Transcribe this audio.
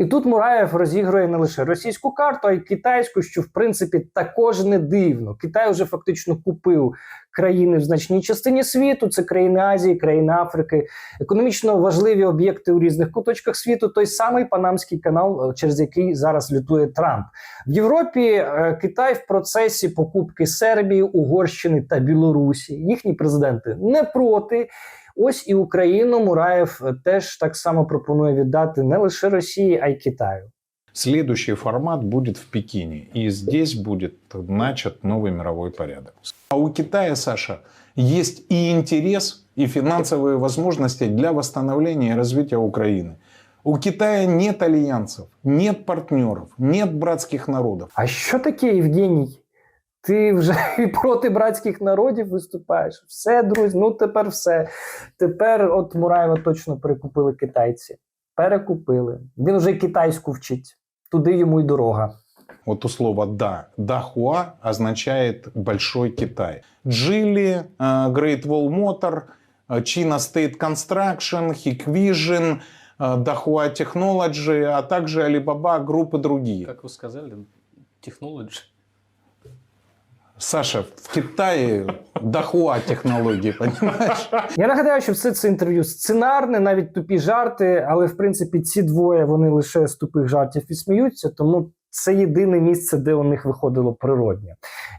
І тут Мураєв розігрує не лише російську карту, а й китайську, що в принципі також не дивно. Китай вже фактично купив країни в значній частині світу. Це країни Азії, країни Африки, економічно важливі об'єкти у різних куточках світу. Той самий Панамський канал, е, через який зараз лютує Трамп. В Європі е, Китай в процесі покупки Сербії, Угорщини та Білорусі. Їхні президенти не проти. Ось і Україну Мураєв е, теж так само пропонує віддати не лише Росії, а й Китаю. Следующий формат будет в Пекине, и здесь будет начат новый мировой порядок. А у Китая, Саша, есть и интерес, и финансовые возможности для восстановления и развития Украины. У Китая нет альянсов, нет партнеров, нет братских народов. А що таке, Євгеній? Ти вже і проти братських народів виступаєш. Все, друзі, ну тепер все. Тепер от Мураєва точно перекупили китайці. Перекупили. Він вже й китайську вчить. Туди йому й дорога. Вот у слова «да». «Дахуа» означает «большой Китай». Джили, э, Great Wall Motor, э, China State Construction, Hikvision, э, Dahua Technology, а также Alibaba Group и другие. Как вы сказали, технологии. Саша, в Китаї дохуа технології, понимаешь? Я нагадаю, що все це інтерв'ю сценарне, навіть тупі жарти, але в принципі ці двоє вони лише з тупих жартів і сміються, тому це єдине місце, де у них виходило природнє.